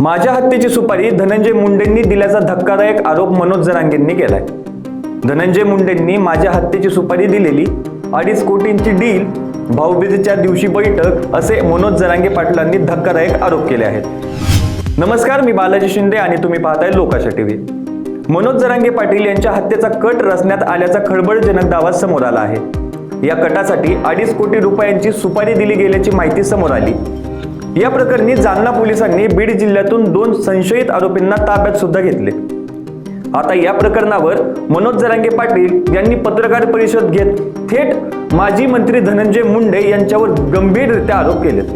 माझ्या हत्येची सुपारी धनंजय मुंडेंनी दिल्याचा धक्कादायक आरोप मनोज जरांगेंनी केलाय. धनंजय मुंडेंनी माझ्या हत्येची सुपारी दिलेली अडीच कोटींची डील भाऊबीजेच्या दिवशी बैठक असे मनोज जरांगे पाटलांनी धक्कादायक आरोप केले आहेत. नमस्कार मी बालाजी शिंदे आणि तुम्ही पाहताय लोकाशा टीव्ही. मनोज जरांगे पाटील यांच्या हत्येचा कट रचण्यात आल्याचा खळबळजनक दावा समोर आला आहे. या कटासाठी अडीच कोटी रुपयांची सुपारी दिली गेल्याची माहिती समोर आली. या प्रकरणी जालना पोलिसांनी बीड जिल्ह्यातून दोन संशयित आरोपींना ताब्यात सुद्धा घेतले. आता या प्रकरणावर मनोज जरांगे पाटील यांनी पत्रकार परिषद घेत थेट माजी मंत्री धनंजय मुंडे यांच्यावर गंभीररित्या आरोप केलेत.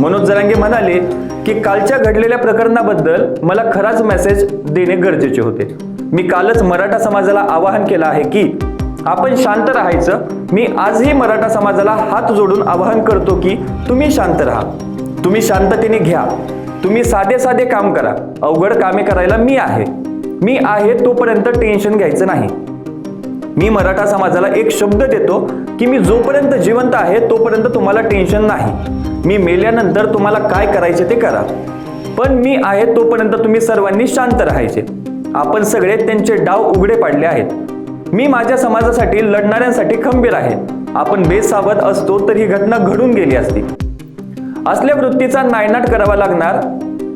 मनोज जरांगे म्हणाले की कालच्या घडलेल्या प्रकरणाबद्दल मला खराच मेसेज देणे गरजेचे होते. मी कालच मराठा समाजाला आवाहन केलं आहे की आपण शांत राहायचं. मी आजही मराठा समाजाला हात जोडून आवाहन करतो की तुम्ही शांत राहा. तुम्ही शांततेने घ्या. तुम्ही साधे साधे काम करा. अवघड कामे करायला मी आहे. मी आहे तोपर्यंत टेन्शन घ्यायचं नाही. मी मराठा समाजाला एक शब्द देतो की मी जोपर्यंत जिवंत आहे तोपर्यंत तुम्हाला टेन्शन नाही. मी मेल्यानंतर तुम्हाला काय करायचे ते करा. पण मी आहे तोपर्यंत तुम्ही सर्वांनी शांत राहायचे. आपण सगळे त्यांचे डाव उघडे पाडले आहेत. मी माझ्या समाजासाठी लढणाऱ्यांसाठी खंबीर आहे. आपण बेसावध असतो तर ही घटना घडून गेली असती. असल्या वृत्तीचा नायनाट करावा लागणार?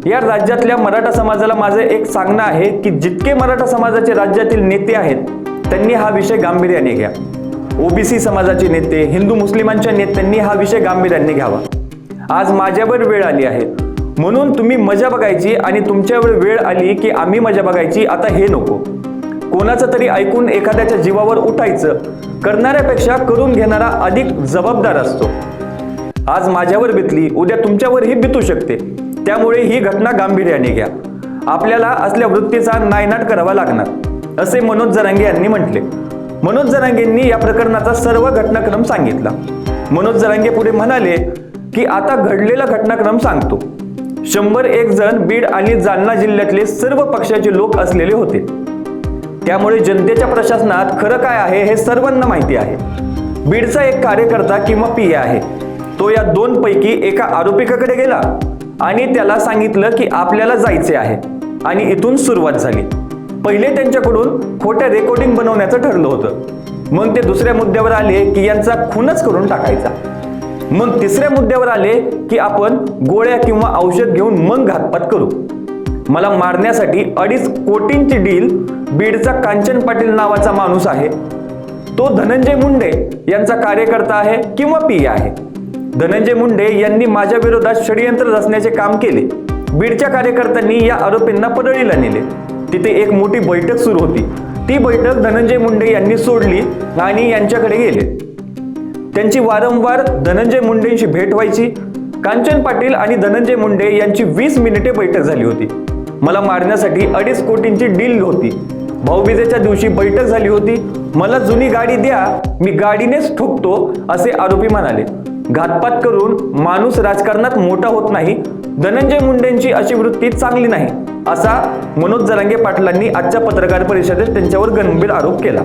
या राज्यातल्या मराठा समाजाला माझं एक सांगणं आहे की जितके मराठा समाजाचे राज्यातील नेते आहेत त्यांनी हा विषय गांभीर्याने घ्या. ओबीसी समाजाचे नेते हिंदू मुस्लिमांच्या नेत्यांनी हा विषय गांभीर्याने घ्यावा. आज माझ्यावर वेळ आली आहे. म्हणून तुम्ही मजा बघायची आणि तुमच्यावर वेळ आली की आम्ही मजा बघायची आता हे नको. कोणाचं तरी ऐकून एखाद्याच्या जीवावर उठायचं करणाऱ्यापेक्षा करून घेणारा अधिक जबाबदार असतो. आज माझ्यावर बितली उद्या तुमच्यावरही बितू शकते. त्यामुळे ही घटना गांभीर्याने घ्या. आपल्याला असल्या वृत्तीचा नायनाट करावा लागणार असे मनोज जरांगे यांनी म्हटले. मनोज जरांगेंनी या प्रकरणाचा सर्व घटनाक्रम सांगितला. मनोज जरांगे पुढे म्हणाले की आता घडलेला घटनाक्रम सांगतो. शंभर एक जण बीड आणि जालना जिल्ह्यातले सर्व पक्षाचे लोक असलेले होते. त्यामुळे जनतेच्या प्रशासनात खरं काय आहे हे सर्वांना माहिती आहे. बीडचा एक कार्यकर्ता किंवा पी आहे. तो या दोन पैकी एका आरोपिकाकडे गेला आणि त्याला सांगितलं की आपल्याला जायचे आहे. आणि इथून सुरुवात झाली. पहिले त्यांच्याकडून खोट्या रेकॉर्डिंग बनवण्याचं ठरलं होतं. मग ते दुसऱ्या मुद्द्यावर आले की यांचा खूनच करून टाकायचा. मग तिसऱ्या मुद्द्यावर आले की आपण गोळ्या किंवा औषध घेऊन मग घातपात करू. मला मारण्यासाठी अडीच कोटींची डील बीडचा कांचन पाटील नावाचा माणूस आहे. तो धनंजय मुंडे यांचा कार्यकर्ता आहे किंवा पी आहे. धनंजय मुंडे यांनी माझ्या विरोधात षडयंत्र रचण्याचे काम केले. बीडच्या कार्यकर्त्यांनी या आरोपींना पदळीला नेले. तिथे एक मोठी बैठक सुरू होती. ती बैठक धनंजय मुंडे यांनी सोडली आणि यांच्याकडे गेले. त्यांची वारंवार धनंजय मुंडेंशी भेट व्हायची कांचन पाटील आणि धनंजय मुंडे यांची वीस मिनिटे बैठक झाली होती. मला मारण्यासाठी अडीच कोटींची डील होती. भाऊबीजेच्या दिवशी बैठक झाली होती. मला जुनी गाडी द्या मी गाडीनेच ठोकतो असे आरोपी म्हणाले. घातपात करून माणूस राजकारणात मोठा होत नाही धनंजय मुंडेंची अशी वृत्ती चांगली नाही असा मनोज जरांगे पाटलांनी आजच्या पत्रकार परिषदेत त्यांच्यावर गंभीर आरोप केला.